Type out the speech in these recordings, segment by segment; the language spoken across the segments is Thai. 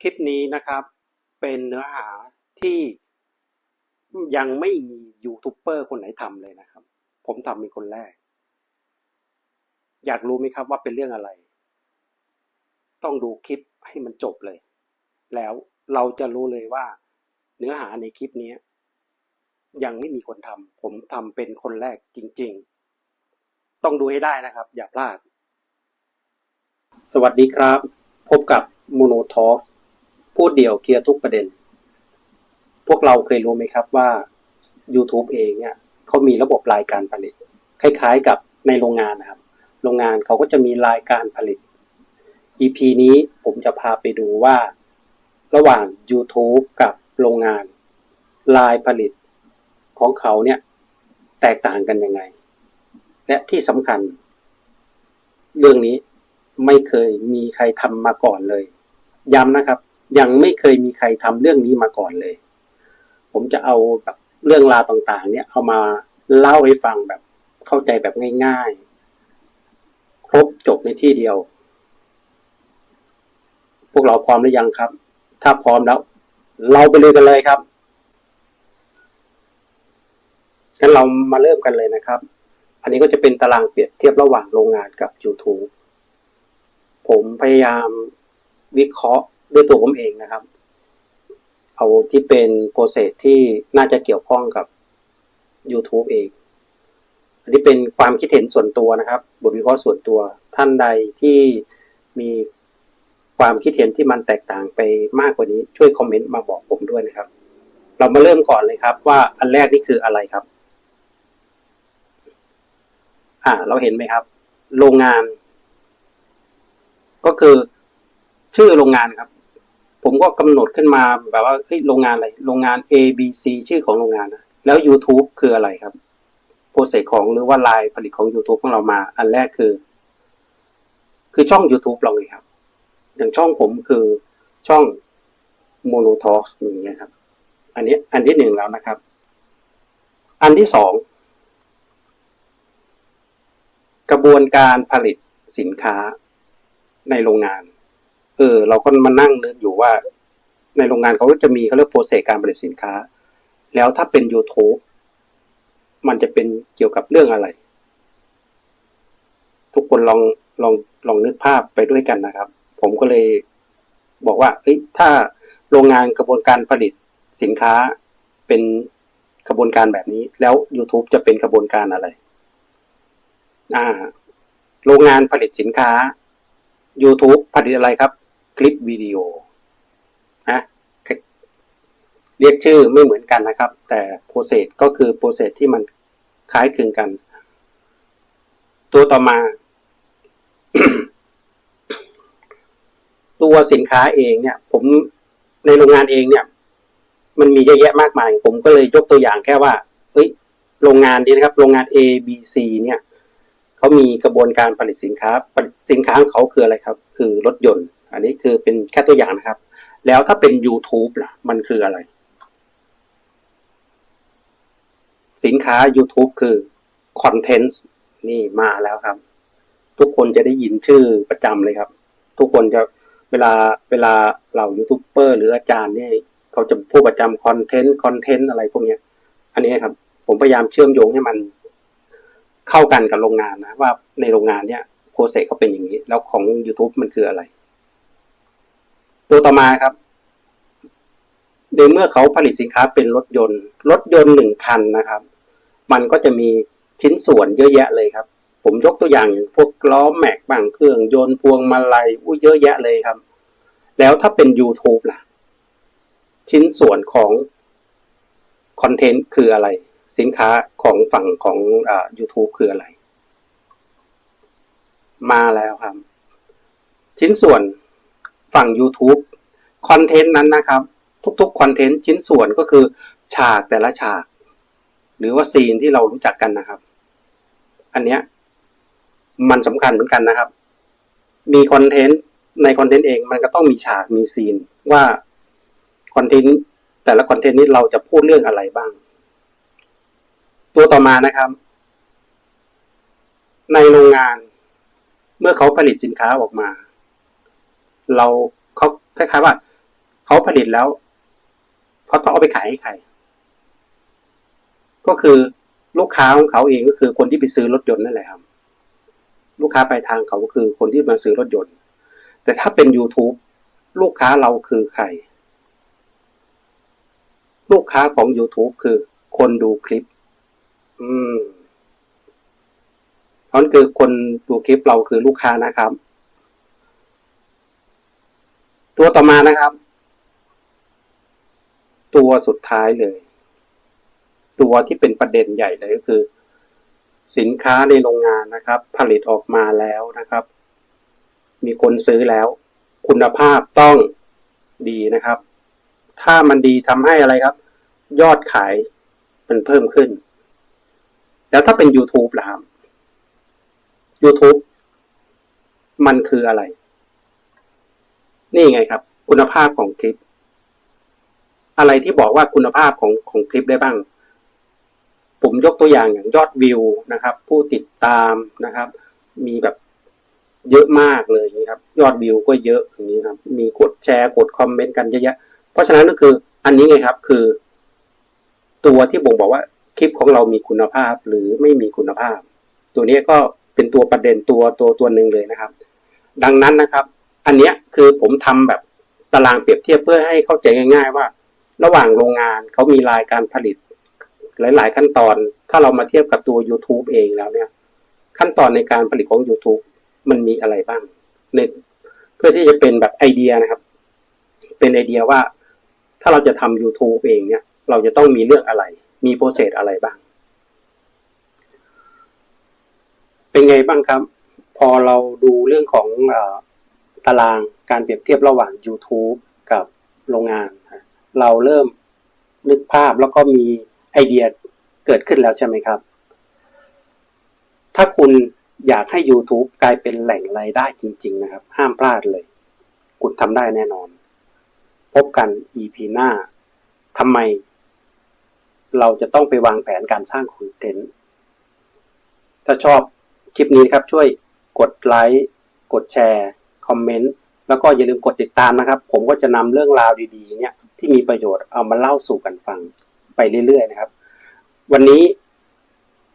คลิปนี้นะครับ เป็นเนื้อหาที่ยังไม่มียูทูบเบอร์คนไหนทำเลยนะครับ ผมทำเป็นคนแรก อยากรู้ไหมครับว่าเป็นเรื่องอะไร ต้องดูคลิปให้มันจบเลย แล้วเราจะรู้เลยว่า เนื้อหาในคลิปนี้ยังไม่มีคนทำผมทำเป็นคนแรกจริง ๆ ต้องดูให้ได้นะครับ อย่าพลาด สวัสดีครับ พบกับ Mono Talks พูดเดี่ยวเคลียร์ทุกประเด็น พวกเราเคยรู้ไหมครับว่า YouTube เองเนี่ยเขามีระบบรายการผลิต คล้ายๆกับในโรงงานนะครับ โรงงานเขาก็จะมีรายการผลิต EP นี้ผมจะพาไปดูว่า ระหว่าง YouTube กับโรงงาน ลายผลิตของเขาเนี่ยแตกต่างกันยังไง และที่สำคัญ เรื่องนี้ไม่เคยมีใครทำมาก่อนเลย ย้ำนะครับ ยังไม่เคยมีใครทำเรื่องนี้มาก่อนเลย ผมจะเอาแบบเรื่องราวต่าง ๆ เนี่ยเอามาเล่าให้ฟังแบบเข้าใจแบบง่าย ๆ ครบจบในที่เดียว พวกเราพร้อมหรือยังครับ ถ้าพร้อมแล้ว เราไปเลยกันเลยครับงั้นเรามาเริ่มกันเลยนะครับ อันนี้ก็จะเป็นตารางเปรียบเทียบระหว่างโรงงานกับ YouTube ผมพยายามวิเคราะห์ ด้วยตัวผมเองนะครับ เอาที่เป็นโปรเซสที่น่าจะเกี่ยวข้องกับ YouTube เอง อันนี้เป็นความคิดเห็นส่วนตัวนะครับ บทวิเคราะห์ส่วนตัวท่านใดที่มีความคิดเห็นที่มันแตกต่างไปมากกว่านี้ช่วยคอมเมนต์มาบอกผมด้วยนะครับ เรามาเริ่มก่อนเลยครับ ว่าอันแรกนี่คืออะไรครับ อ่า เราเห็นไหมครับ โรงงาน ก็คือชื่อโรงงานครับ ผมก็กำหนดขึ้นมาแบบว่าเฮ้ยโรงงานอะไร โรงงาน A B C ชื่อของโรงงานนะแล้ว YouTube คืออะไรครับโปรเซสของหรือว่าลายผลิตของ YouTube ของเรามา อันแรกคือ คือช่อง YouTube เราเลยครับ อย่างช่องผมคือช่อง Mono t a l k อย่างเงี้ยครับ อันนี้อันที่หนึ่งแล้วนะครับ อันที่สองกระบวนการผลิตสินค้าในโรงงาน เออ เราก็มานั่งนึกอยู่ว่า ในโรงงานเขาก็จะมีเขาเรียกโปรเซสการผลิตสินค้า แล้วถ้าเป็น YouTube มันจะเป็นเกี่ยวกับเรื่องอะไร ทุกคนลองลองลองนึกภาพไปด้วยกันนะครับ ผมก็เลยบอกว่าเฮ้ยถ้าโรงงานกระบวนการผลิตสินค้าเป็นกระบวนการแบบนี้ แล้ว YouTube จะเป็นกระบวนการอะไร อ่า โรงงานผลิตสินค้า YouTube ผลิตอะไรครับ คลิปวิดีโอนะเรียกชื่อไม่เหมือนกันนะครับ แต่โปรเซสก็คือโปรเซสที่มันคล้ายคลึงกัน ตัวต่อมา ตัวสินค้าเองเนี่ย ผมในโรงงานเองเนี่ย มันมีเยอะแยะมากมาย ผมก็เลยยกตัวอย่างแค่ว่าเฮ้ย โรงงานนี้นะครับ โรงงาน A B C เนี่ยเขามีกระบวนการผลิตสินค้า สินค้าของเขาคืออะไรครับ คือรถยนต์ อันนี้คือเป็นแค่ตัวอย่างนะครับ แล้วถ้าเป็น YouTube ล่ะ มันคืออะไร สินค้า YouTube คือ Content นี่มาแล้วครับ ทุกคนจะได้ยินชื่อประจำเลยครับ ทุกคนจะเวลาเวลาเหล่ายูทูบเบอร์หรืออาจารย์เนี่ยเขาจะพูดประจำคอนเทนต์คอนเทนต์อะไรพวกนี้อันนี้ครับ ผมพยายามเชื่อมโยงให้มันเข้ากันกับโรงงานนะ ว่าในโรงงานเนี่ยโปรเซสเขาเป็นอย่างนี้ แล้วของ YouTube มันคืออะไร ตัวต่อมาครับในเมื่อเขาผลิตสินค้าเป็นรถยนต์ รถยนต์หนึ่งคันนะครับ มันก็จะมีชิ้นส่วนเยอะแยะเลยครับ ผมยกตัวอย่างอย่างพวกล้อแม็กบางเครื่องยนต์พวงมาลัยอุ้ยเยอะแยะเลยครับ แล้วถ้าเป็น YouTube ล่ะ ชิ้นส่วนของคอนเทนต์คืออะไร สินค้าของฝั่งของอ YouTube คืออะไร มาแล้วครับ ชิ้นส่วน ฝั่ง YouTube คอนเทนต์นั้นนะครับ ทุกๆคอนเทนต์ชิ้นส่วนก็คือ ฉากแต่ละฉาก หรือว่าซีนที่เรารู้จักกันนะครับ อันเนี้ยมันสำคัญเหมือนกันนะครับ มีคอนเทนต์ในคอนเทนต์เองมันก็ต้องมีฉากมีซีนว่าคอนเทนต์แต่ละคอนเทนต์นี้เราจะพูดเรื่องอะไรบ้าง ตัวต่อมานะครับ ในโรงงานเมื่อเขาผลิตสินค้าออกมา เราเขาคล้ายๆว่าเขาผลิตแล้วเขาต้องเอาไปขายให้ใคร ก็คือลูกค้าของเขาเองก็คือคนที่ไปซื้อรถยนต์นั่นแหละครับ ลูกค้าปลายทางเขาก็คือคนที่มาซื้อรถยนต์ แต่ถ้าเป็น YouTube ลูกค้าเราคือใคร ลูกค้าของ YouTube คือคนดูคลิป อืมเพราะนั่นคือคนดูคลิปเราคือลูกค้านะครับ ตัวต่อมานะครับ ตัวสุดท้ายเลย ตัวที่เป็นประเด็นใหญ่เลยก็คือ สินค้าในโรงงานนะครับ ผลิตออกมาแล้วนะครับ มีคนซื้อแล้ว คุณภาพต้องดีนะครับ ถ้ามันดีทำให้อะไรครับ ยอดขายมันเพิ่มขึ้น แล้วถ้าเป็น YouTube ล่ะครับ YouTube มันคืออะไร นี่ไงครับ คุณภาพของคลิป อะไรที่บอกว่าคุณภาพของของคลิปได้บ้าง ผมยกตัวอย่างอย่างยอดวิวนะครับ ผู้ติดตามนะครับ มีแบบเยอะมากเลยนี้ครับ ยอดวิวก็เยอะอย่างนี้ครับ มีกดแชร์กดคอมเมนต์กันเยอะแยะเพราะฉะนั้นก็คืออันนี้ไงครับคือ ตัวที่บ่งบอกว่าคลิปของเรามีคุณภาพหรือไม่มีคุณภาพ ตัวนี้ก็เป็นตัวประเด็นตัวตัวตัวหนึ่งเลยนะครับ ดังนั้นนะครับ อันเนี้ยคือผมทำแบบตารางเปรียบเทียบเพื่อให้เข้าใจง่าย ๆ ว่า ระหว่างโรงงานเขามีรายการผลิต หลาย ๆ ขั้นตอน ถ้าเรามาเทียบกับตัว YouTube เองแล้วเนี่ย ขั้นตอนในการผลิตของ YouTube มันมีอะไรบ้างในเพื่อที่จะเป็นแบบไอเดียนะครับ เป็นไอเดียว่าถ้าเราจะทำ YouTube เองเนี่ย เราจะต้องมีเรื่องอะไร มีโปรเซสอะไรบ้าง เป็นไงบ้างครับ พอเราดูเรื่องของ ตารางการเปรียบเทียบระหว่าง YouTube กับโรงงาน เราเริ่มนึกภาพแล้วก็มีไอเดียเกิดขึ้นแล้วใช่ไหมครับ ถ้าคุณอยากให้ YouTube กลายเป็นแหล่งรายได้จริง ๆ นะครับ ห้ามพลาดเลย คุณทำได้แน่นอน พบกัน EP หน้าทำไม เราจะต้องไปวางแผนการสร้างคอนเทนต์ถ้าชอบคลิปนี้ครับช่วยกดไลค์ กดแชร์ คอมเมนต์แล้วก็อย่าลืมกดติดตามนะครับ ผมก็จะนำเรื่องราวดีๆ เนี่ยที่มีประโยชน์เอามาเล่าสู่กันฟังไปเรื่อยๆนะครับ วันนี้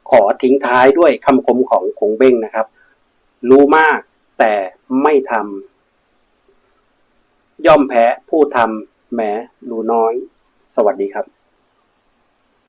ขอทิ้งท้ายด้วยคำคมของคงเบ้งนะครับ รู้มากแต่ไม่ทำย่อมแพ้ผู้ทำแหมรู้น้อย สวัสดีครับ